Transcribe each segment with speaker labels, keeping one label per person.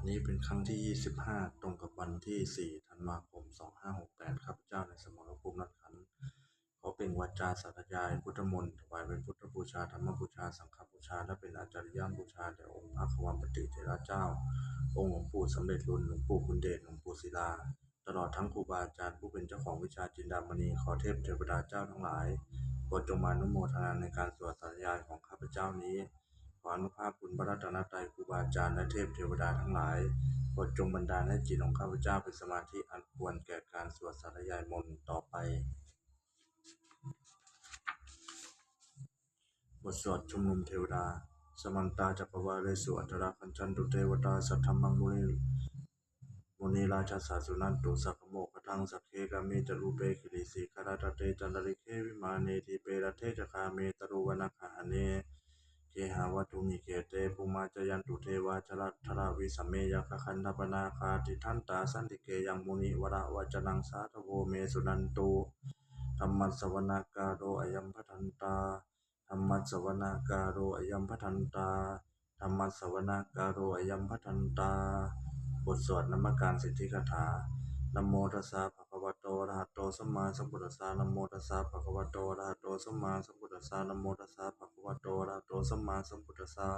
Speaker 1: ดนี้เป็นครั้งที่ 25 ตรงกับวันที่ 4 ธันวาคม 2568ข้าพเจ้าในสมรภูมินัดขันขอเปล่งวาจาสาธยายพุทธมนต์ถวายเป็นพุทธบูชาธรรมบูชา สังฆบูชา และเป็นอาจาริยบูชาแด่องค์พระขวัมปติเถระเจ้า องค์หลวงปู่สำเร็จรุ่นหลวงปู่คุณเดชหลวงปู่ศิลา ตลอดทั้งครูบาอาจารย์ผู้เป็นเจ้าของวิชาจินดามณี ขอเทพเทวดาเจ้าทั้งหลายโปรดจงมานุโมทนาในการสวดสาธยายของข้าพเจ้านี้ ขออนุภาพบุญพระรัตนตรัยครูบาอาจารย์และเทพเทวดาทั้งหลายโปรดจงบันดาลให้จิตของข้าพเจ้าเป็นสมาธิอันควรแก่การสวดสาธยายมนต์ต่อไป บทสวดชุมนุมเทวดา สมันตาจักรวาเลสุอัตราคัญชันตุเทวตาสัทธมมังมุนีมุนีราชาสาสุนันตุสักโมกทังสักเคกามิจรูเปคิริสีคาราตเตจันตริเควิมาเนทิเปรเทจคาเมตรุวนาคาเน เคหาวัตุมิเกเตภูมาจยันตุเทวาชลัทราวิสเมยคคันธปนาคาติทันตาสันติเกยังมุนิวระวจนังสาธโวเมสุนันตุธรรมัสวนากาโรอยัมพัทันตาธรรมัสวนากาโรอยัมพัทันตาธรรมัสวนากาโรอยัมพัทันตา บทสวดนมัการสิทธิคาถา นะโมตัสสะภะคะวะโตอะระหะโตสัมมาสัมพุทธัสสะนะโมตัสสะภะคะวะโตอะระหะโตสัมมาสัมพุทธัสสะนะโมตัสสะภะคะวะโตอะระหะโตสัมมาสัมพุทธัสสะ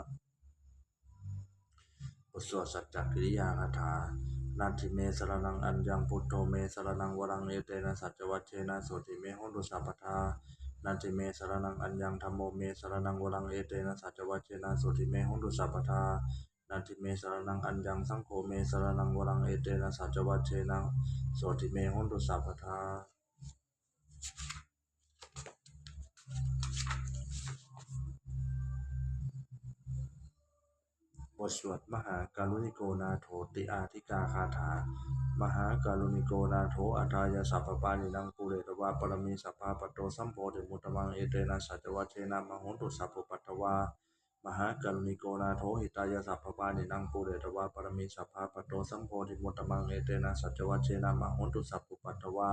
Speaker 1: บทสวดสัจจกิริยาคาถานาทิเมสรนังอัญญังพุทโธเมสรนังวรังเอเตนะสัจวัชเชนะโสติเมหุนตุสัพพทานาทิเมสรนังอัญญังธัมโมเมสรนังวรังเอเตนะสัจวัชเชนะโสติเมหุนตุสัพพทา นาทิเมสรนังอัญญังสังโฆเมสรนังวรังเอเตนะสัจวัชเชนะโสติเมหุนตุสัพพทาบทสวดมหาการุณิโกนาโถติอาธิกาคาถามหาการุณิโกนาโถอัทายาสัพพปานินังปุเรตวาปรมีสัพพาปโตสัมโพธิมุตตมังเอเตนะสัจวัชเชนะมหุนตุสัพพปัตตวา มหากรณิโกนาโถหิตายาสัพพปานินังปุเรตวาปรมีสัพพาปโตสัมโพธิมุตตมังเอเตนะสัจวัชเชนะมหุนตุสัพพปัตตวา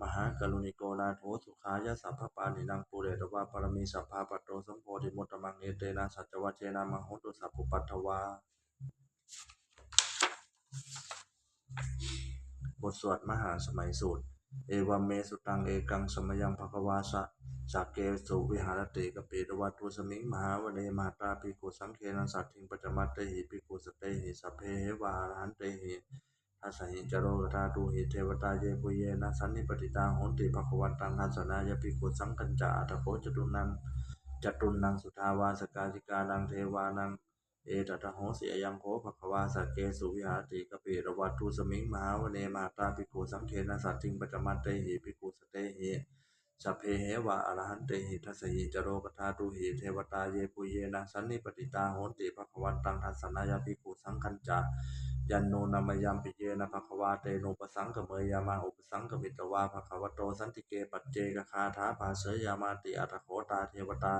Speaker 1: มหากรุณิโกนาโถสุขายะสัพพปานินังปุเรตวาปรมีสัพพาปโตสัมโพธิมุตตมังเอเตนะสัจวัชเชนะมหุนตุสัพพปัตถวาบทสวดมหาสมัยสูตร เอวัมเมสุตังเอกังสมยังภควาสะสักเกสุวิหารติกเปิตวัตถุสมิงมหาวเนมาตาภิกขุสังเคนสัตถิงปัจจมัตเตหิภิกขุสเตหิสัพเพเหวาหันเตหิทัสสหิจโรกธาตุหิเทวตาเยปุเยนะสันนิปติตาหนติภควันตังทัสนายภิกขุสังกัญจาอัตโคจตุนังจตุนังสุทาวาสกาจิกานังเทวานัง เอตตโหสิยังโคภควาสเกสุวิหารติกปิรวัตถุสมิงมหาวเนมาตาภิกขุสังเคนะสัตถิงปัจจมัตเตหิภิกขุสเตหิสัพเพเหวะอรหันเตหิทัสหิจโรกธาตุหิเทวตาเยปุเยนะสันนิปติตาโหนติภควันตังทัสนายภิกขุสังคัญจายันโนนามยามปิเยนะภควาเตโนปสังกเมยามาอุปสังกมิตวาภควโตสันติเกปัจเจกคาถาภาเสยยามาติอัตโขตาเทวตา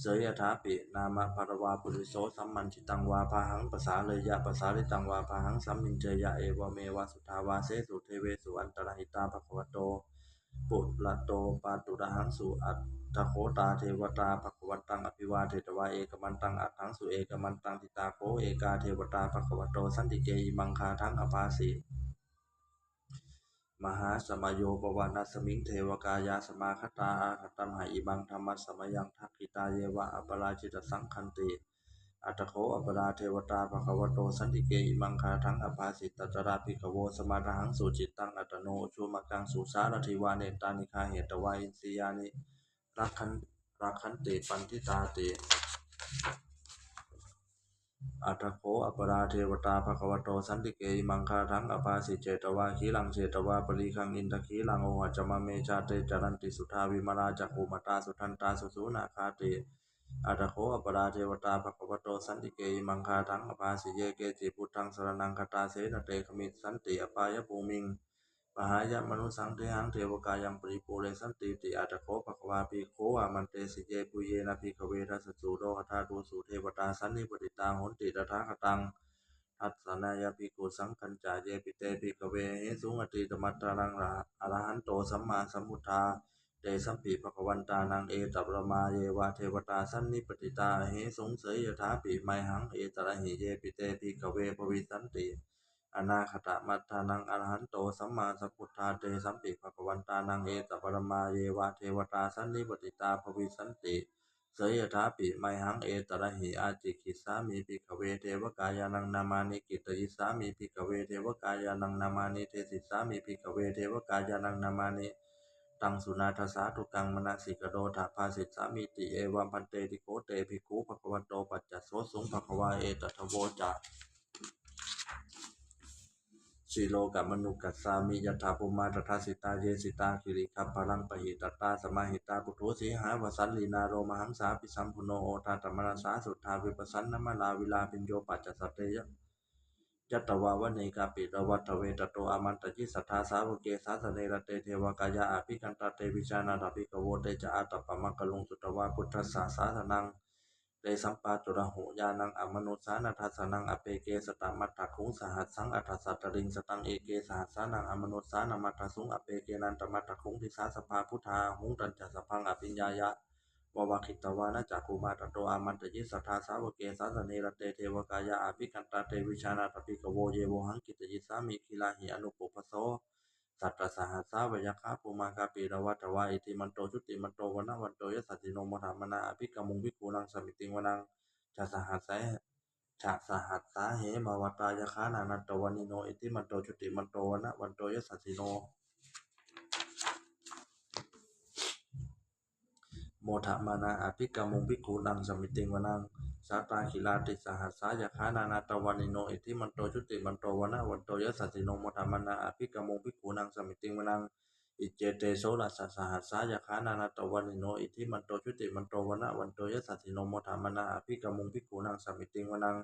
Speaker 1: เสยยถาปินามะภรวาปุริโสสัมมันจิตังวาพาหังภาษาเลยยะภาษาลิตังวาพาหังสัมมินเจยะเอวเมวะสุทาวาเสสุเทเวสุอันตรหิตาภควโต ปุระโตปาตุระหังสุอัตถโคตาเทวตาภควันตังอภิวาเทตวาเอกมันตังอัตถังสุเอกมันตังทิตาโคเอกาเทวตาภควโตสันติเกยิมังคาทังอภาสี มหาสมโยปวานัสมิงเทวกายาสมาคตาอาคตัมหาอิบังธรรมสมยังทักขิตาเยวะอัปราชิตสังคันติอัตโคอัปราเทวตาภควโตสันติเกอิมังคาทังอภาสิตตระภิกขโวสมาทหังสุจิตตังอัตโนชุมกังสุสารทิวาเนตานิคาเหตวาอินสียานิรักขันรักขันติปันทิตาติ อัตโคอปราเทวตาภควโตสันติเกยมังคาทังอภาสิเจตวาขีลังเจตวาปริคังอินทขีลังโอหัจมะเมชาเตจรันติสุทาวิมาราจักขุมตาสุทันตาสุสูนาคาติอัตโคอปราเทวตาภควโตสันติเกยมังคาทังอภาสิเยเกจิพุทธังสรนังคตาเสนเตขมิสันติอปายภูมิง มหายมนุสังเทหังเทวกายังปริปูเรสันติติอัตโคภควาปีโคอามันเตสิเยปุเยนะภิกเวทัสสสุโรหทาตุสุเทวตาสันนิปติตาหนติตถาคตังทัสนายภิกุสังคัญจาเยปิเตภิกเวเหสุงอติตมัตตารังระอรหันโตสัมมาสัมพุทธาเตสัมปีภควันตานังเอตัปรมาเยวะเทวตาสันนิปติตาเหสงเสยยถาปิไมหังเอตระหิเยปิเตปิกเวภวิสันติ อนาคตมัตถานังอรหันโตสัมมาสัพพุทธาเตสัมปิภควันตานังเอตปรมาเยวะเทวตาสันนิปติตาภวิสันติเสยยถาปิไมหังเอตระหิอาจิกิสามีปิกเวเทวกายานังนามานิกิตยิสามีปิกเวเทวกายานังนามานิเทสิสามีปิกเวเทวกายานังนามานิตังสุนาทสาทุกังมนาสิกโดถาภาสิตสามีติเอวัมพันเตติโกเตภิกขุภควันโตปัจจโสสุงภควาเอตทโวจะ สีโลกัมมนุกัสสามิยถาภูมาตถาสิตาเยสิตาคิริคัมพลังปหิตตาสมาหิตาปุถุสีหาวสันลีนาโรมหังสาปิสัมพุโนโอทาตมนาสาสุทธาวิปัสสันนมลาวิลาปิญโยปัจจสตเตยะยัตวาวเนกาปิรวัตเวตโตอามันตจิสัทธาสาวเกสาสเนรเตเทวกายาอภิกันตเตวิชานาถปิกโวเตจะอาตปะมักกะลุงสุตวาพุทธสสาสาสนัง เตสัมปาตุระหุญานังอมนุสานาทัสสนังอเปเกสตามัตถคุงสหัสสังอัฏฐสัตตริงสตังเอเกสหัสสานังอมนุสานามัตถสุงอเปเกนันตมัตถคุงทิสาสภาพุทธาหุงตัญจสพังอภิญญายะววาคิตวานะจักกุมาตโตอามันตยิสัทธาสาวกเกสาสเนรเตเทวกายาอภิกันตาเตวิชานาตปิกโวเยโวหังกิตยิสามิคิลาหิอนุปปโส สัตตสหัสสาวยคาปุมากาปิรวัตวาอิติมันโตชุติมันโตวนะวันโตยสัตติโนมธรรมนาอภิกมุงภิกขุนังสมิติงวนังจะสหัสสะชะสหัสสาเหมาวตายคานานัตตวันิโนอิติมันโตชุติมันโตวนะวันโตยสัตติโนโมทะมานาอภิกรรมุงภิกขุนังสมิติงวนัง สาตาขิลาติสหัสสายคานานาตวานิโนอิทิมันโตชุติมันโตวนะวันโตยสัสสิโนโมทะมนาอภิกรรมุงภิกขุนังสมิติงวนังอิเจเตโสรัสสหัสสายคานานาตวานิโนอิทิมันโตชุติมันโตวนะวันโตยสัสสิโนโมทะมนาอภิกรรมุงภิกขุนังสมิติงวนัง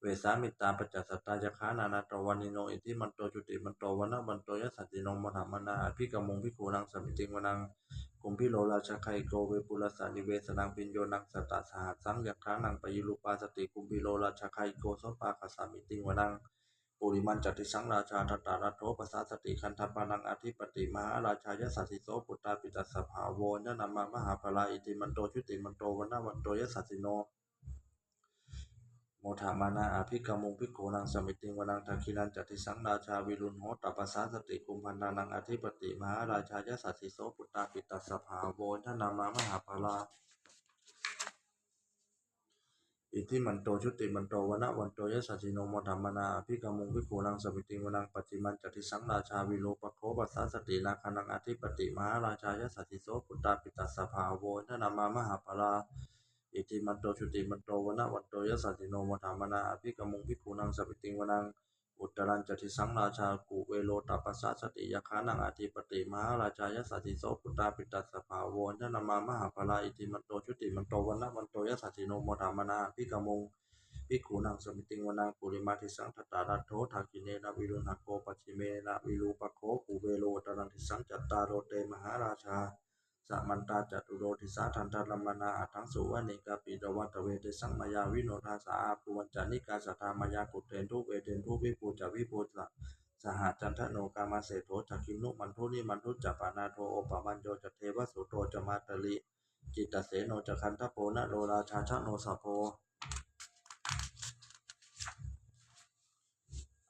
Speaker 1: เวสามิตาปัจจสตตายคานานาตวานิโนอิทิมันโตชุติมันโตวนะวันโตยสัสสิโนโมทะมนาอภิกรรมุงภิกขุนังสมิติงวนัง กุมพิโลราชไคโกเวปุรสานิเวสนังปิญโยนังสตตาสหัสสังยักขานังปยิลุปาสติกุมพิโลราชไคโกสปาคสามิติงวนังปุริมันจติสังราชาตตารัตโถปสาสติคันธปานังอธิปติมหาราชายสัสสิโสปุตตาปิตัสสภาโวยนามามหาภลาอิติมันโตชุติมันโตวันนาวันโตยสัสสิโน โมทามานาอภิกรมุงภิกขุนังสมิติงวนังทักขินันจติสังราชาวิรุณโหตปปสาสติกุมพันนานังอธิปติมหาราชายสัสสิโสปุตตาปิตัสสภาโวนทนามามหาภลาอิทิมันโตชุติมันโตวนะวันโตยสัสสิโนโมธรรมนาอภิกรมุงภิกขุนังสมิติงวนังปัจจิมันจติสังราชาวิโรปโคปัสสาสตินาคานังอธิปติมหาราชายสัสิโสปุตตาปิตัสสภาโวนทนามามหาภลา อิติมันโตชุติมันโตวนะวันโตยสัสสิโนมธรรมนาอภิกมุงภิกขุนังสปิติงวนังอุตรัญจติสังราชากุเวโลตัปปสสะสติยคานังอธิปติมหาราชายสัสสิโสปุตตาปิตัสสภาวนทนามามหาภลาอิติมันโตชุติมันโตวนะวันโตยสัสสิโนมธรรมนาอภิกมุงภิกขุนังสมิติงวนังปุริมาทิสังทัตตารัตโถทักขิเนนะวิรุณหโกปัจิเมนะวิรูปโคกุเวโลตรังทิสังจัตตารโรเตมหาราชา สมันตาจตุโรติสาทันทัลมนาอัทังสุวะเนกาปิดวัตเวเตสังมายาวิโนทาสาอาภูวันจานิกาสัทามายากุเตนทุเวเตนทุวิปูจาวิปูจะสหจันทโนกามาเสโทจักขินุมันทุนิมันทุจัปานาโทโอปะมันโยจเทวสุโตจมาตลิจิตตเสโนจคันทโพนะโลราชาชโนสะโพ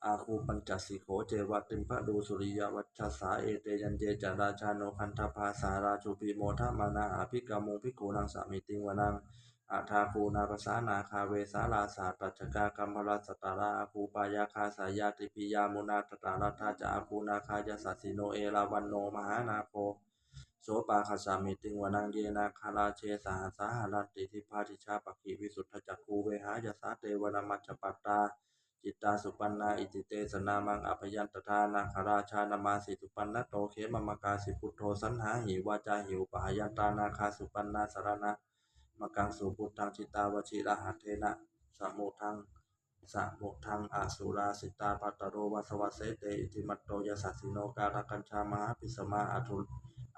Speaker 1: อาคูปัญจสิโขเจวะติมพระดูสุริยวั ชชสาเอเตยันเจจาราชาโนคันธภาสาราชุปีโมทมานาอภิกรมุงภิกขุนังสามิติงวนังอาทาคูนาภาษานาคาเวสาลาสาปัจจกากัมพลสตาราอาคูปายาคาสายาติปิยามุนาตตารัธาจาอาคูนาคายาสัสิโนเอราวันโนมหานาโคโสปาคาสามิติงวนังเยนาคาราเชสหสาหารันติทิพาทิชาปกิวิสุทธจักคูเวหายาสาเตวนามัจจปัตตา จิตตาสุปันนาอิติเตสนามังอภยันตทานาคาราชานามาสิสุปันนะโตเขมมกาสิพุทโธสันหาหิวาจาหิวปหายันตานาคาสุปันนาสารณะมกังสุพุทธังจิตตาวชิระหัตเทนะสมุทังสมุทังอาสุราสิตาปัตตโรวัสวะเสเตอิติมัตโตยสัสสิโนการกัญชามหาปิสมาอาทุ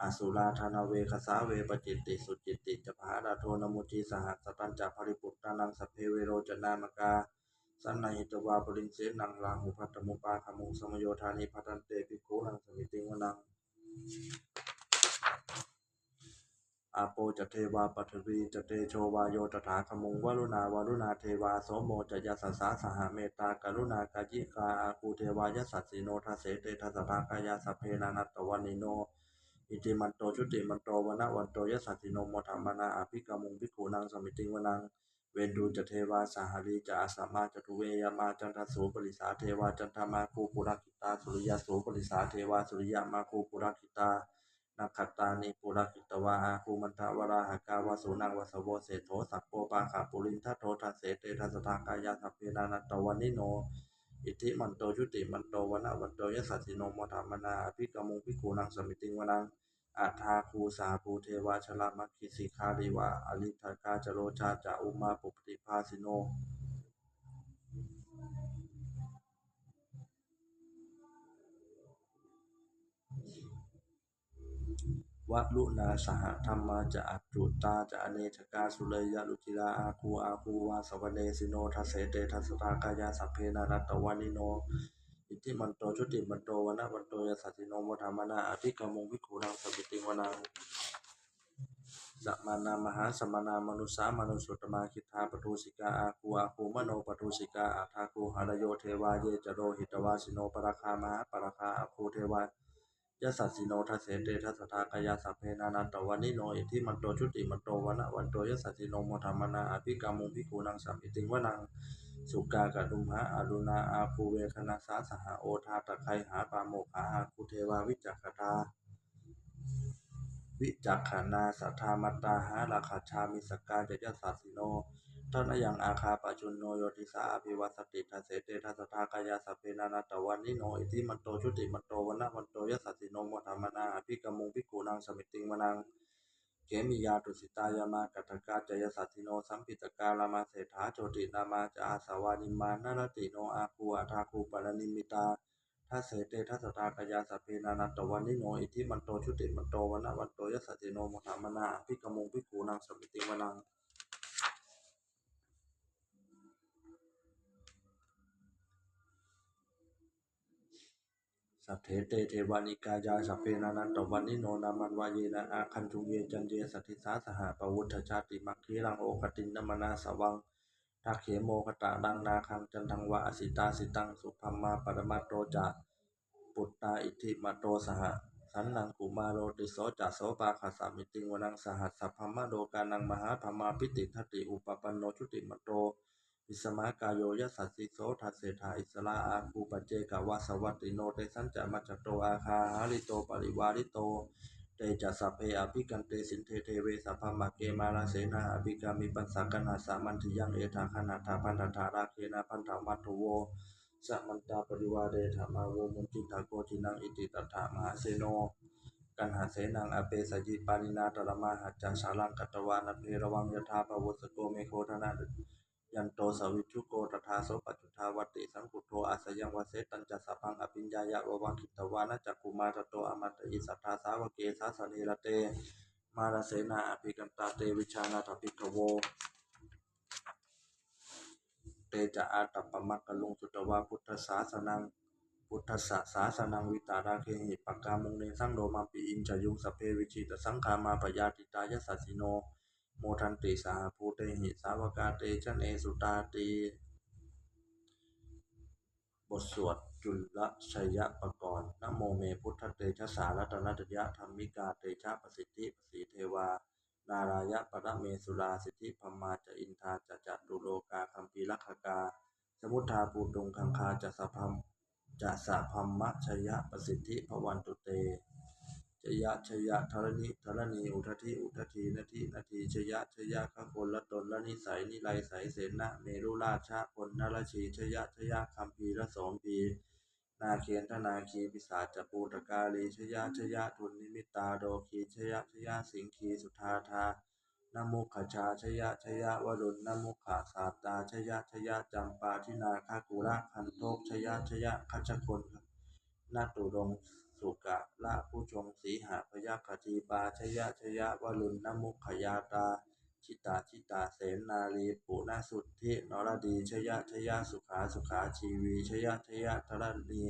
Speaker 1: อาสุราธนาเวคสาเวปจิตติสุจิตติจะภาราโทนมุจีสหัสตัญจภริปุตตานังสเพเวโรจนามกา สันนหิตวาปรินเสนังลาหุพัตตมุปาคมุงสมโยธานิพัตันเตปิโกนังสมิติงวนังอาโปจะเทวาปัทวีจะเตโชวาโยตถาคมุงวรุณาวรุณาเทวาโสโมจะยสัสสาสหเมตตากรุณากายิกาอาคูเทวายสัสสิโนทัสเสเตทัสสะทากายาสัพเพนานัตตวันิโนอิติมันโตชุติมันโตวนะวันโตยสัสสิโนโมธรรมนาอภิกามุงภิกขุนังสมิติงวนัง เวนดูจะเทวาสหรีจะอาสามาจตุเวยามาจันทสูปริสาเทวาจันทมาคูปุรักิตาสุริยสูปริสาเทวาสุริยมาคูปุรักิตานักขตานิปุรักิตวาอาคูมันทวราหกาวาสุนังวสวเศโธสัพโปปาขาปุรินทัโททัสเสเตทัสทากายาสัพเพนานัตตวันนิโน อิทธิมันโตชุติมันโตวนะวันโตยสัสสิโนมธรรมนาอภิกามุงภิกขุนังสมิติงวนัง อาทาคูสาภูเทวาชลามัคคิสิคาริวาอลิทากาจโรชาจะอุมาปุปติภาสิโนวะลุนาสหธรรมาจะอัจจุตาจะอเนชกาสุเลยยะลุจิลาอาคูอาคูวาสวเนสิโนทัสเสเตทัสตากายาสัพเพนานัตตวานิโน อิทธิมันโตชุติมันโตวนะวันโตยสัสสิโนโมธรรมนาอภิกามุงวิคูนังสมิติงวนังสัมมานามหาสมมานามนุสามนุสุตมาคิทาปทุสิกาอาคูอาคูมโนปทุสิกาอาทาคูหารโยเทวาเยจโรหิตวาสิโนปราคามหาปราคาอาคูเทวายสัสสิโนทัสเสเตทัสสะทากายาสัพเพนานันตวันิโนอิทิมันโตชุติมันโตวนะวันโตยสัสสิโนโมธรรมนาอภิกามุงภิกขุนังสัมมิติงวนัง สุกากะดุมหาอรุณาอาภูเวคณาสาสหโอทาตะไคหาปาโมกขาอาคุเทวาวิจักขทาวิจักขานาสัทธามัตตาหาราคาชามิสกกาจยสัสสิโนท่านยังอาคาปจุนโนโยติสาอภิวัสติทัสเสเตทัสทากายาสเพนานัตวันนิโนอิทิมันโตชุติมันโตวันะวันโตยสัสสิโนมธรรมนาอภิกมุงภิกขุนังสมิติงวนัง เขมิยาตุสิตายามากัตกาจยสัตถิโนสัมปิตกาลามาเศรษฐาโจตินามาจาอาสาวานิมานารติโนอาคูอาทาคูปารนิมิตาทัสเสเตทัสตากายาสัพเพนานัตตวันนิโนอิทิมันโตชุติมันโตวันะวันโตยสัตถิโนมหามนาอภิกมุงภิกูนังสมิติวนัง สัทเถเตเทวานิกายาสัพเพนานันตวันนิโนนามันวายเยนะอาคันทุเยจันเยสัทิสาสหปวุฒชาติมัคคีรังโอคตินนมนาสวังทักเขโมคตาดังนาคังจันทังวะอสิตาสิตังสุพัมมาปรมาโตจะปุตตาอิทิมาโตสหสันนังกุมาโรติโสจะโสปาคาสามิติงวนังสหัสสะพัมมะโดกานังมหาพัมมาพิติทัตติอุปปันโนชุติมโต วิสมากายโยยสัสสิโสทัสเสธาอิสระอาคูปเจกวาสวัตติโนเตสันจะมัจจโตอาคาหาริโตปริวาริโตเตจะสัพเพอภิกันเตสินเทเทเวสัพพมะเกมาลาเสนาอภิกามิปัสสกนาสามันทิยังเอทาคณาถาพันธาราเคนะพันธามัตถโวสัมมันตาปริวาเดธรรมาโวมุนติตาโกทินังอิติตัฏฐามหาเสโนกันหาเสนังอเปสยิปานินาตระมาหัจจาสารังกัตวานัเพระวังยถาภวุสโกเมโคธนา ยันโตสวิชุโกตถาโสปัจจุทาวัติสังกุโทอาสยังวเสตัญจะสัพังอภิญญายะววังคิตวานะจักกุมารโตอมันตอิสัทธาสาวเกสาสเนระเต มาราเสนาอภิกันตาเตวิชานาถภิกขโวเตจะอาตัปปมักกะลุงสุตวาพุทธศาสนังพุทธสสาสนังวิตาราเคหิปกามุงเนสังโดมาปิอินจยุงสเพวิชิตสังขามาปยาติตายสัสสิโน โมทันติสาภูเตหิสาวกาเตชะเนสุตาตีบทสวดจุลชัยปกรณ์นโมเมพุทธเตชะสารัตนตยะธรรมิกาเตชะประสิทธิประสีเทวา นารายะปรเมสุราสิทธิพมมาจะอินทาจะจัตุโลกาคัมปีลักขกา สมุทธาปูตุงคังคาจะสะพัมจะสะพัมมะชยะประสิทธิพวันตุเต ชยะชยะธรณิธรณีอุทธิอุทธีนาทีนาทีชยะชยะขคนละตนละนิสัยนิไลใสเสนะเมรุราชะพลนรชีชยะชยะคัมภีระสมพีนาเขียนธนาคีปิสาจปูตกาลีชยะชยะทุนนิมิตาโดคีชยะชยะสิงคีสุธาธานมุขชาชยะชยะวรุณนมุขสาตาชยะชยะจำปาทินาคากุระคันโทกชยะชยะคัจคนนาตุรง สุกะละผู้ชงสีหาพยัคฆทีปาชยะชยะวรุณนมุขยาตา ชิตาชิตาเสนนาลีปุณสุทธินรดีชยะชยะสุขาสุขาชีวีชยะชยะธรณี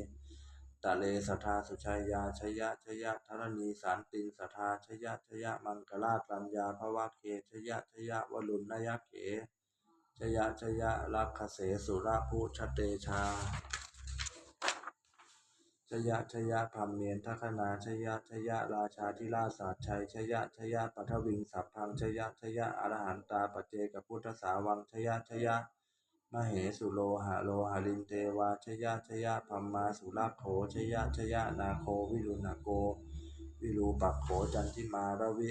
Speaker 1: ตะเลสัทธาสุชัยยาชยะชยะธรณีสารตินสัทธาชยะชยะมังกลาตัญญาภวะเคชยะชยะวลุณนยเขชยะชยะลักขเสสุระภูชเตชา ชยะชยะพัมเมียนทัคนาชยะชยะราชาธิราชสาสชัยชยะชยะปัทวิงสัพพังชยะชยะอรหันตาปเจกพุทธสาวังชยะชยะมเหสุโลหะโลหะลินเทวาชยะชยะพัมมาสุราโขชยะชยะนาโควิรุณโก วิรูปักโขจันทิมาระวิ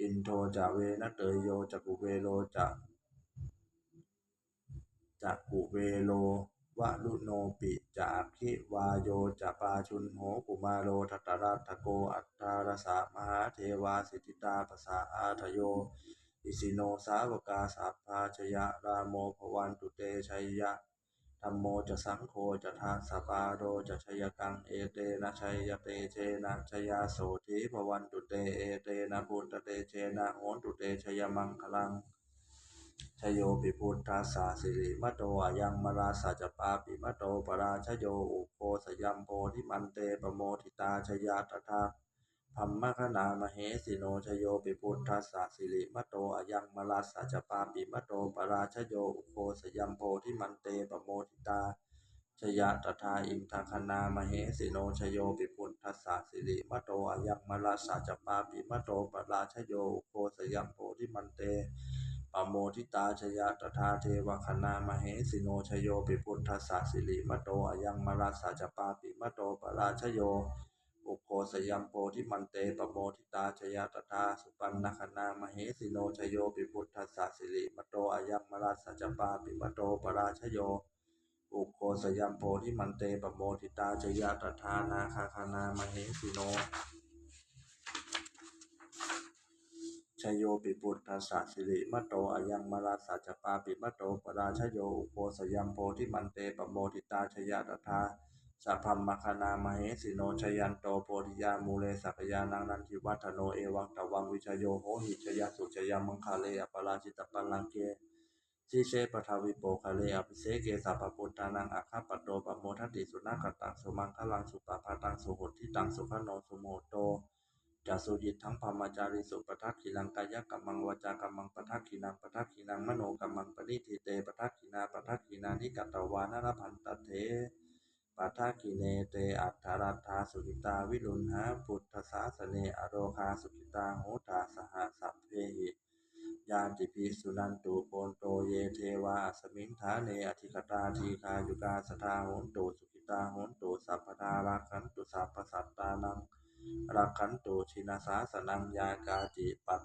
Speaker 1: อินโทจาเวนะเตยโยจักุเวโลจะจักุเวโลวะลุโนปิ จากขิวาโยจะปาชุนโหกุมาโลทัตรัตโกอัตตารสะมหาเทวาสิทิตาปสาอาทโย อิสิโนสาวกาสัพพาชยะรามโมภวันตุเตชัยยะธรรมโมจะสังโฆจะทาสปาโรจะชยกังเอเตนะชัยยเตเชนะชยาโสธีภวันตุเตเอเตนะพุตเตเชนะโหนตุเตชยมังคลัง ชโยปิพุทธัสสะสิริมโตอายังมราสัจปาปิมโตปราชโยอุโคสยัมโพธิมันเตปโมทิตาชยาตถาพัมมคณามเหสิโนชโยปิพุทธัสสะสิริมโตอายังมราสัจปาปิมโตปราชโยอุโคสยัมโพธิมันเตปโมทิตาชยะตถาอิมทคณามเหสิโนชโยปิพุทธัสสะสิริมโตอายังมราสัจปาปิมโตปราชโยอุโคสยัมโพธิมันเต ปโมทิตาชยะตถาเทวคณามเหสิโนชโยปิพุทธัสสะสิริมโตอายังมราสาจปาปิมโตปราชโยอุโคสยัมโพธิมันเตปโมทิตาชยะตถาสุปันนคณามเหสิโนชโยปิพุทธัสสะสิริมโตอายังมราสาจปาปิมโตปราชโยอุโคสยัมโพธิมันเตปโมทิตาชยะตถานาคาคณามเหสิโน ชโยปิปุตตัสสะสิริมโตอายังมาราสัจปาปิมโตปราชโยอุโคสยัมโพธิมันเตปโมทิตาชยะตถาสัพพมมคณามเหสิโนชยันโตโพธิยามูเลสักยานังนันทิวัฒโนเอวังตวังวิชโยโหหิชยสุชยามังคาเลอปราชิตปัลลังเกสิเชปทาวิโปคาเลอภิเสเกสัพพุทธานังอาคาปโตปโมทัตติสุนักตังสุมังคลังสุปปาตังสุหุทิตังสุขโนสุโมโต จัสุยิตทั้งพมจารีสุปทักขิลังกายกัมมังวาจากัมมังปทักขินังปทักขินังมโนกัมมังปณิทิเตปทักขินาปทักขินานิกัตวานรพันตเถปทักขิเนเตอัตถรัตถาสุขิตาวิรุณหาพุทธศาสเนอโรคาสุขิตาโหตาสหสัพเพหิยานติภิสุนันตุโกนโตเยเทวาสมิงฐาเนอธิกตาทีคายุกาสทาโหนโตสุขิตาโหนโตสัพพทาราคันตุสัพพสัตตานัง รักขันตุชินาสาสนังยากาจิปัต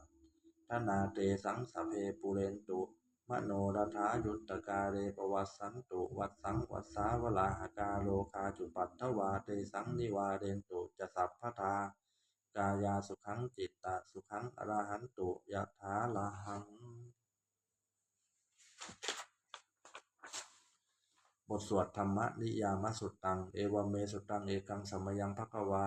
Speaker 1: ทนาเตสังสพเพปุเรนตุมโนรัฐายุตตกาเรปวัสสันตุวัดสังวัสสาวลาหกาโลคาจุปัตถวาเตสังนิวาเรนตุจะสัพพทากายาสุขังจิตตะสุขังอรหันตุยะถาลาหัง บทสวดธรรมนิยามสุตตัง เอวเมสุตตังเอกังสมยังภควา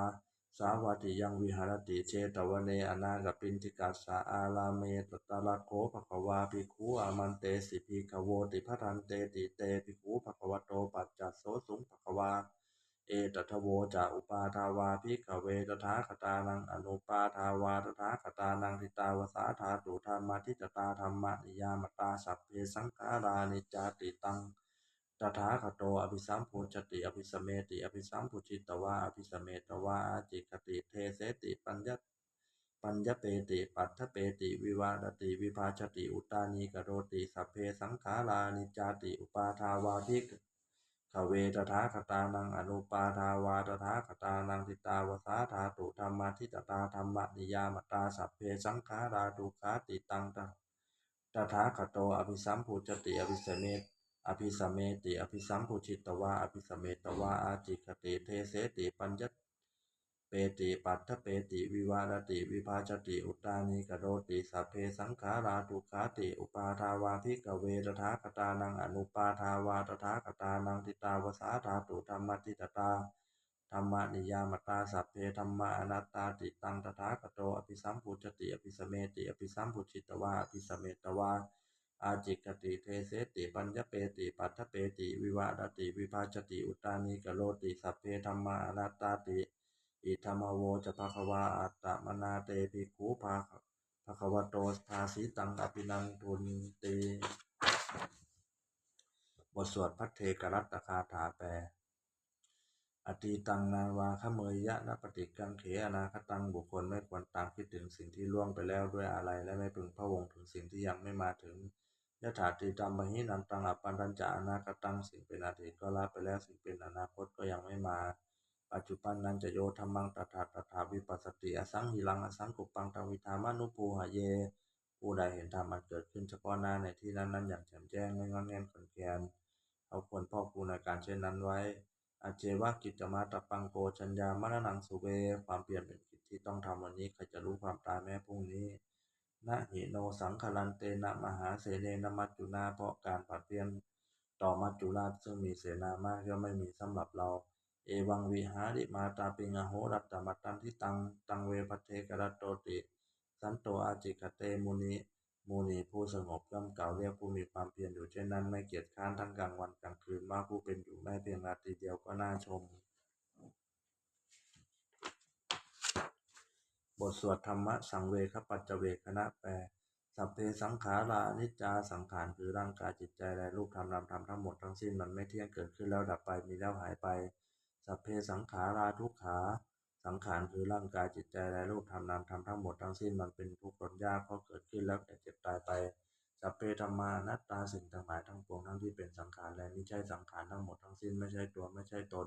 Speaker 1: สาวัติยังวิหารติเชตวเนอนาคปินติกัสสะอาลาเมตตะละโคภควาภิกขุอามันเตสิภิกขโวติพัทันเตติเตภิกขุภควโตปัจจัสโสสุงภควา เอตทโวจะอุปาทาวาภิกขเวตถาคตานังอนุปาทาวาตถาคตานังทิตาวสาธาตุธรรมทิจตาธรรมนิยามตาสัพเพสังขารานิจจาติตัง ตถาคโตอภิสัมพุชติ อภิสเมติ อภิสัมพุชิตวาอภิสเมตวาจิกติ เทเสติ ปัญญปัญญเปติ ปัฏฐเปติ วิวาดติ วิภาชติ อุตานีกโรติ สัพเพสังขารานิจาติ อุปาทาวาภิกขเวตถาคตานังอนุปาทาวาตถาคตานังทิตาวสาธาตุธรรมทิตตาธรรมนิยามตาสัพเพสังขาราทุขาติตังตตถาคโตอภิสัมพุชติอภิสเมต อภิสเมติอภิสัมพุชิตวาอภิสเมตวาอาจิกติเทเสติปัญญเปติปัฏฐเปติวิวารติวิภาชติอุตานิกโรติสัพเพสังขาราทุขาติอุปาทาวาภิกเวตถาคตานังอนุปาทาวาตถาคตานังทิตาวสาธาตุธรรมทิตตาธรรมนิยามตาสัพเพธรรมาอนัตตาติตังตถาคโตอภิสัมพุชติอภิสเมติอภิสัมพุชิตวาอภิสเมตวา อาจิกติเทเสติปัญญเปติปัทเปติ วิวาดติ วิภาชติ อุตานีกโลติสัพเพธรรมาอนัตตาติ อิธรรมโวจะภควาอัตตมนาเตภิกขุภาภควโตสภาสีตังอภินันทุนติบทสวดพัทเทกรัตตคาถาแปลอตีตังนาวาขเมยยะนปฏิกังเขอนาคตังบุคคลไม่ควรตามคิดถึงสิ่งที่ล่วงไปแล้วด้วยอะไรและไม่พึงพะวงถึงสิ่งที่ยังไม่มาถึง ยถาติตัมมหินันตังอัปปันตัญจะอนาคตังสิ่งเป็นอดีตก็ละไปแล้วสิ่งเป็นอนาคตก็ยังไม่มา ปัจจุบันนันจะโยธรรมังตถาตถาวิปัสสติอสังหิลังอสังกุปังตังวิธามานุปูหะเย ผู้ใดเห็นธรรมมันเกิดขึ้นเฉพาะหน้าในที่นั้นนั้นอย่างแจ่มแจ้งไม่งอนแงนขนแกนเขาควรพ่อคูณในการเช่นนั้นไว้อาเจวะกิจจมาตปังโกชัญญามรณังสุเว ความเปลี่ยนเป็นกิจที่ต้องทำวันนี้ใครจะรู้ความตายแม้พรุ่งนี้ นะหิโนสังขลันเตนะมหาเสเนนมัจจุนาเพราะการผัดเปลี่ยนต่อมัจจุราชซึ่งมีเสนามากย่อมไม่มีสำหรับเรา เอวังวิหาริมาตาปิงอโหรัตตมัตตันทิตังตังเวปเทกรตโตติ สันโตอาจิกเตมุนีมูนีผู้สงบย่อมกล่าวเรียกผู้มีความเพียรอยู่เช่นนั้นไม่เกียจค้านทั้งกลางวันกลางคืนว่าผู้เป็นอยู่แม้เพียงราตรีเดียวก็น่าชม บทสวดธรรมะสังเวคปัจเจเวคณะแปลสัพเพสังขารานิจจาสังขารคือร่างกายจิตใจและรูปธรรมนามธรรมทั้งหมดทั้งสิ้นมันไม่เที่ยงเกิดขึ้นแล้วดับไปมีแล้วหายไป สัพเพสังขาราทุกขา สังขารคือร่างกายจิตใจและรูปธรรมนามธรรมทั้งหมดทั้งสิ้นมันเป็นทุกข์ทนยากเพราะเกิดขึ้นแล้วแก่เจ็บตายไป สัพเพธรรมานัตตาสิ่งทั้งหลายทั้งปวงทั้งที่เป็นสังขารและไม่ใช่สังขารทั้งหมดทั้งสิ้นไม่ใช่ตัวไม่ใช่ตน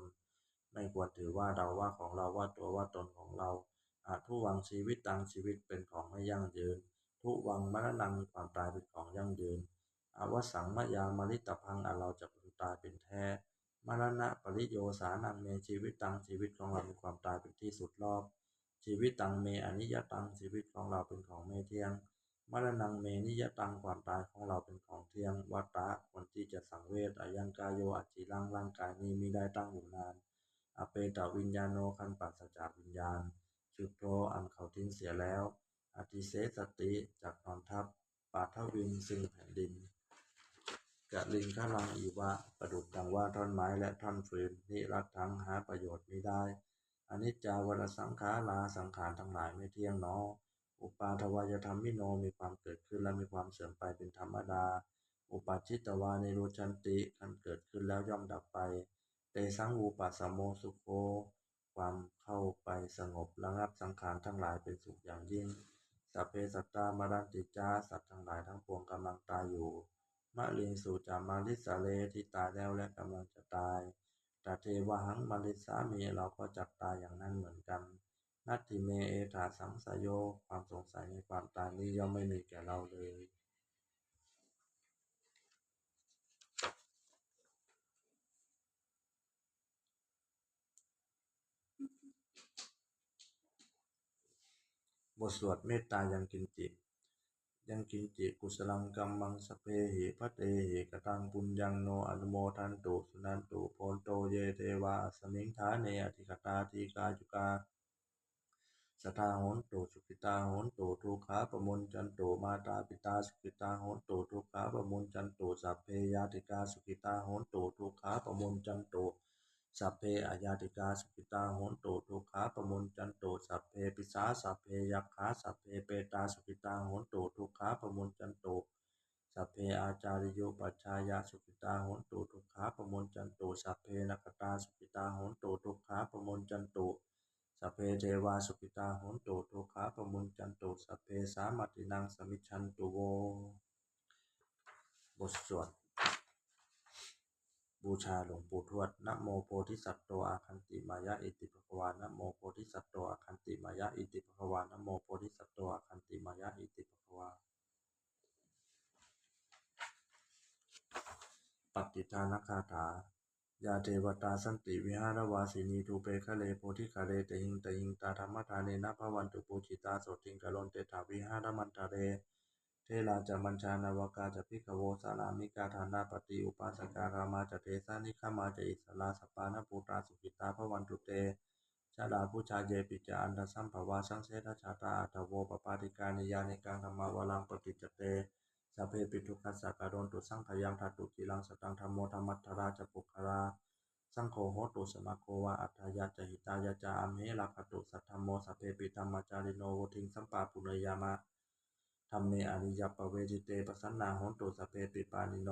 Speaker 1: ไม่ควรถือว่าเราว่าของเราว่าตัวว่าตนของเรา อาทุวังชีวิตตังชีวิตเป็นของไม่ยั่งยืน ทุวังมรณังความตายเป็นของยั่งยืนอวสังมยามริตพังอเราจะพึงตายเป็นแท้ มรณะปริโยสานังเมชีวิตตังชีวิตของเรามีความตายเป็นที่สุดรอบ ชีวิตตังเมอนิยตังชีวิตของเราเป็นของไม่เที่ยง มรณังเมนิยตังความตายของเราเป็นของเที่ยงวัตตะคนที่จะสังเวชอายังกายโยอจิรังร่างกายนี้มิได้ตั้งอยู่นาน อเปตวิญญาโนคันปัสสจากวิญญาณ ชุดโทอันเขาทิ้งเสียแล้วอติเสสติจากนอนทับปาทวิงซึ่งแผ่นดินกะลิงข้าลังอีวะ ประดุจดังว่าท่อนไม้และท่อนฟืนนิรักทั้งหาประโยชน์ไม่ได้อนิจจาวรสังขาราสังขารทั้งหลายไม่เที่ยงหนออุปาทวายธรรมมิโนมีความเกิดขึ้นและมีความเสื่อมไปเป็นธรรมดา อุปาชิตวานิโรชันติคันเกิดขึ้นแล้วย่อมดับไป เตสังอูปัสสโมสุโค ความเข้าไปสงบระงับสังขารทั้งหลายเป็นสุขอย่างยิ่งสัพเพสัตตามารันติจาสัตว์ทั้งหลายทั้งปวงกำลังตายอยู่มะลิงสูจามาลิสาเลที่ตายแล้วและกำลังจะตายตาเทวหังมาลิสามีเราก็จักตายอย่างนั้นเหมือนกัน นัตติเมเอถาสังสยโยความสงสัยในความตายนี้ย่อมไม่มีแก่เราเลย บทสวดเมตตายังกินจิ ยังกินจิกุสลังกัมมังสพเพหิพัตเตหิกตังปุญญังโนอนุโมทันตุสุนันตุโพนโตเยเทวาสมิงทาเนอธิกตาทีกาจุกาสทาโหนโตสุขิตาโหนโตทุกขาประมุนจันโตมาตาปิตาสุขิตาโหนโตทุกขาประมุนจันโตสัพเพยาติกาสุขิตาโหนโตทุกขาประมุนจันโต สัพเพอายาติกาสุขิตาโหนโตทุกขาปมุนจันโตสัพเพปิสาสัพเพยักขาสัพเพเปตาสุขิตาโหนโตทุกขาปมุนจันโตสัพเพอาจาริโยปัชชายาสุขิตาโหนโตทุกขาปมุนจันโตสัพเพนักตาสุขิตาโหนโตทุกขาปมุนจันโตสัพเพเทวาสุขิตาโหนโตทุกขาปมุนจันโตสัพเพสามัตินังสมิชชันตุโวบทสวด บูชาหลวงปู่ทวด นะโมโพธิสัตว์โตอาคันติมายะอิติภควานะโมโพธิสัตว์โตอาคันติมายะอิติภควานะโมโพธิสัตว์โตอาคันติมายะอิติภควาปฏิทานคาถายาเทวตาสันติวิหารวาสินีทูเปคะเลโพธิคาเรเตหิงเตหิงตาธรรมทานเนนะภวันตุปูจิตาโสติงกะลนเตถาวิหารมันทะเร เทลาจะมัญชานาวกาจะพิกขโวสานามิกาธานาปฏิอุปาสการามาจะเทสานิขามาจะอิสลาสปานปูตาสุขิตาภวันตุเตชาดาผู้ชาเยปิจาอันดสัมภวาสังเสทชาตาอัตโวปปาติกานิยานิกังธรรมวลังปฏิจเตสเพปิทุกัสสะการโดนตุสังขยังทัตุกีลังสตังธรรมโมธรรมัทธราชปุคคาราสังโฆโหตุสมาโควาอัฏฐายาจหิตายาจาอมเหลักขตุสัทธรรมโมสเพปิธรรมจาริโนโวทิงสัมปาปุเนยามะ ธรรมเมอริยปเวจิเตปสันนาหนตุสเพปิปานิโน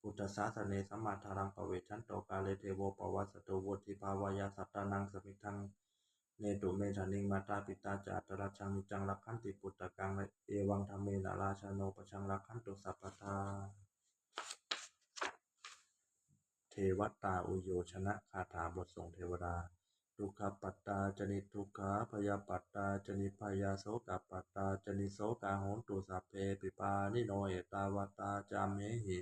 Speaker 1: พุทธศาสเนสัมมาทารังปเวชันโตกาเลเทโวปวัสตุวุติภาวายาสัตตานังสมิทังเนตุเมธานิงมาตาปิตาจาตระชังนิจังรักขันติปุตตะกังเอวังธรรมเมนาราชาโนปชังรักขันตุสัพพทาเทวตาอุโยชนะคาถาบทส่งเทวดา ทุกขปัตตาจนิทุกขาพยาปัตตาจนิพยาโสกปัตตาจนิโสกาหนตุสัพเพปิปานิโนเอตาวตาจามเหหิ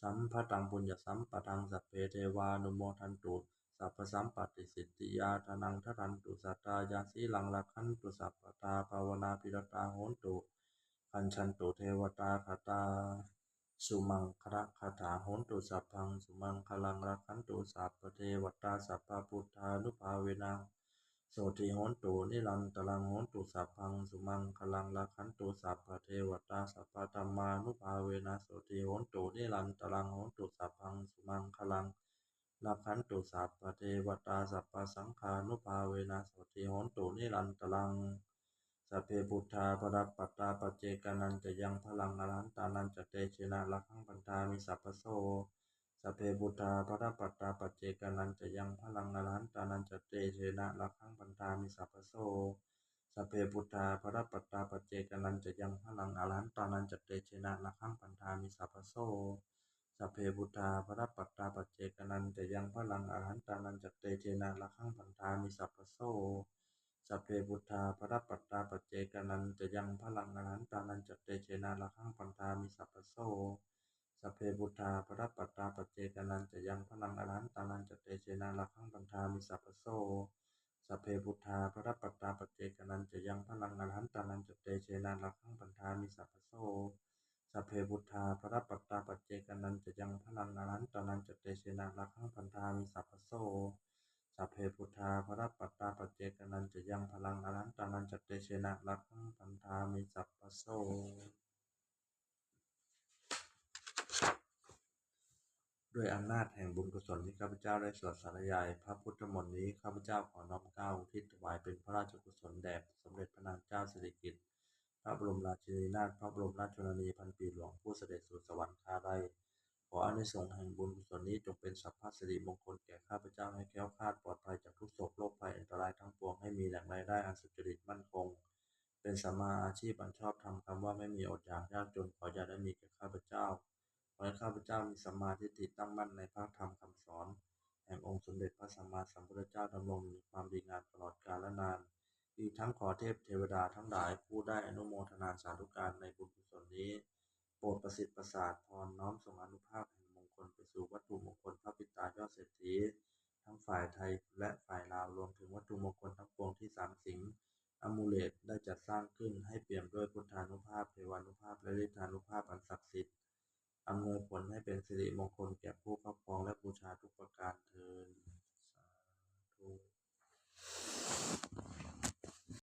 Speaker 1: สัมภตังปุญญสัมปทังสัพเพเทวานุโมทันตุสัพพสัมปติสิทธิยาทนังทรันตุสัตตายาสีลังลักขันตุสัพพตาภาวนาปิรตาโหนตุคัญชันตุเทวตาคตา สุมังคระคาถาโหนตุสัพพัง สุมังคลังรักขันตุสัพเทวตาสัพพพุทธานุภาเวนังโสติโหนตุนิรันตรังโหนตุสัพพัง สุมังคลังรักขันตุสัพเทวตาสัพพธรรมานุภาเวนะโสติโหนตุนิรันตรังโหนตุสัพพัง สุมังคลังรักขันตุสัพเทวตาสัพพสังฆานุภาเวนะโสติโหนตุนิรันตรัง สัพเพพุทธาปรัปปัตตาปเจกานันจะยังพลังอรหันตานันจะเตชนะลักขังปันธามิสัพพโสสัพเพพุทธาปรัปปัตตาปเจกานันจะยังพลังอรหันตานันจะเตชนะลักขังปันธามิสัพพโสสัพเพพุทธาปรัปปัตตาปเจกานันจะยังพลังอรหันตานันจะเตชนะลักขังปันธามิสัพพโสสัพเพพุทธาปรัปปัตตาปัจเจกานันจะยังพลังอรหันตานันจะเตเชนะลักขังปันธามิสัพพโส สัพเพพุทธาปรัปปัตตาปัจเจกนันจะยังพลังอรันตานันจะเตเชนะละขังปันธามิสัพพโสสัพเพพุทธาปรัปปัตตาปัจเจกนันจะยังพลังอรันตานันจะเตเชนะละขังปันธามิสัพพโสสัพเพพุทธาปรัปปัตตาปัจเจกนันจะยังพลังอรันตานันจะเตเชนะละขังปันธามิสัพพโสสัพเพพุทธาปรัปปัตตาปัจเจกนันจะยังพลังอรันตานันจะเตเชนะละขังปันธามิสัพพโส สัพเพพุทธาพระปัตตาปัจเจกนันจะยังพลังอรันตานันจะเตเชนะลักขังพันธามิสัพพโสด้วยอำนาจแห่งบุญกุศลที่ข้าพเจ้าได้สวดสาธยาย พระพุทธมนต์นี้ข้าพเจ้าขอน้อมเกล้าทิศถวายเป็นพระราชกุศลแด่สมเด็จพระนางเจ้าสิริกิติ์พระบรมราชินีนาถพระบรมราชชนนีพันปีหลวงผู้เสด็จสู่สวรรคาลัยข ออานิสงส์แห่งบุญกุศลนี้จงเป็นสัพพสิริมงคลแก่ข้าพเจ้าให้แคล้วคลาดปลอดภัยจากทุกโศกโรคภัยอันตรายทั้งปวงให้มีแหล่งรายได้อันสุจริตมั่นคง เป็นสัมมาอาชีพอันชอบธรรมคำว่าไม่มีอดอยากยากจนขออย่าได้มีแก่ข้าพเจ้าขอให้ข้าพเจ้ามีสัมมาทิฏฐิตั้งมั่นในพระธรรมคำสอน แห่งองค์สมเด็จพระสัมมาสัมพุทธเจ้าดำรงในความดีงามตลอดกาลนาน อีกทั้งขอเทพเทวดาทั้งหลายผู้ได้อนุโมทนาสาธุการในบุญกุศลนี้ โปรดประสิทธิ์ประสาทพรน้อมส่งอนุภาพแห่งมงคลไปสู่วัตถุมงคลพระปิตายอดเศรษฐี ทั้งฝ่ายไทยและฝ่ายลาวรวมถึงวัตถุมงคลทั้งปวงที่สามสิงห์อมูเลตได้จัดสร้างขึ้นให้เปี่ยมด้วยพุทธานุภาพเทวานุภาพและฤทธานุภาพอันศักดิ์สิทธิ์อำนวยผลให้เป็นสิริมงคลแก่ผู้ครอบครองและบูชาทุกประการเทอญสาธุ